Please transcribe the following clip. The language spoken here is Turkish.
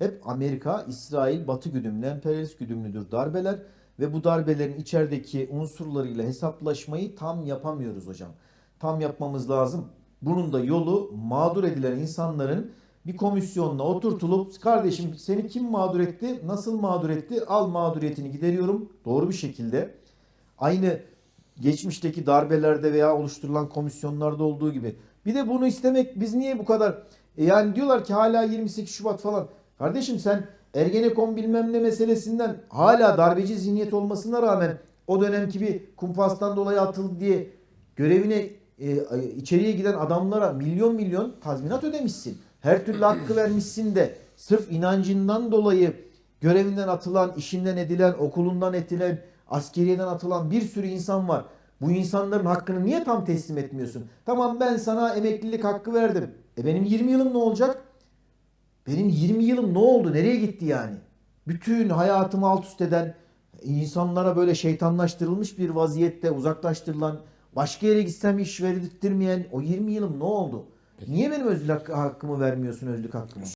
Hep Amerika, İsrail, Batı güdümlü, emperyalist güdümlüdür darbeler ve bu darbelerin içerideki unsurlarıyla hesaplaşmayı tam yapamıyoruz hocam. Tam yapmamız lazım. Bunun da yolu mağdur edilen insanların bir komisyonla oturtulup kardeşim seni kim mağdur etti, nasıl mağdur etti, al mağduriyetini gideriyorum doğru bir şekilde. Aynı geçmişteki darbelerde veya oluşturulan komisyonlarda olduğu gibi. Bir de bunu istemek biz niye bu kadar e yani diyorlar ki hala 28 Şubat falan. Kardeşim sen Ergenekon bilmem ne meselesinden hala darbeci zihniyet olmasına rağmen o dönemki bir kumpastan dolayı atıldı diye görevine e, içeriye giden adamlara milyon milyon tazminat ödemişsin. Her türlü hakkı vermişsin de sırf inancından dolayı görevinden atılan, işinden edilen, okulundan etilen, askeriyeden atılan bir sürü insan var. Bu insanların hakkını niye tam teslim etmiyorsun? Tamam ben sana emeklilik hakkı verdim. E benim 20 yılım ne olacak? Benim 20 yılım ne oldu? Nereye gitti yani? Bütün hayatımı alt üst eden, insanlara böyle şeytanlaştırılmış bir vaziyette uzaklaştırılan, başka yere gitsem iş verdirtmeyen o 20 yılım ne oldu? Niye benim özlük hakkımı vermiyorsun özlük hakkımı?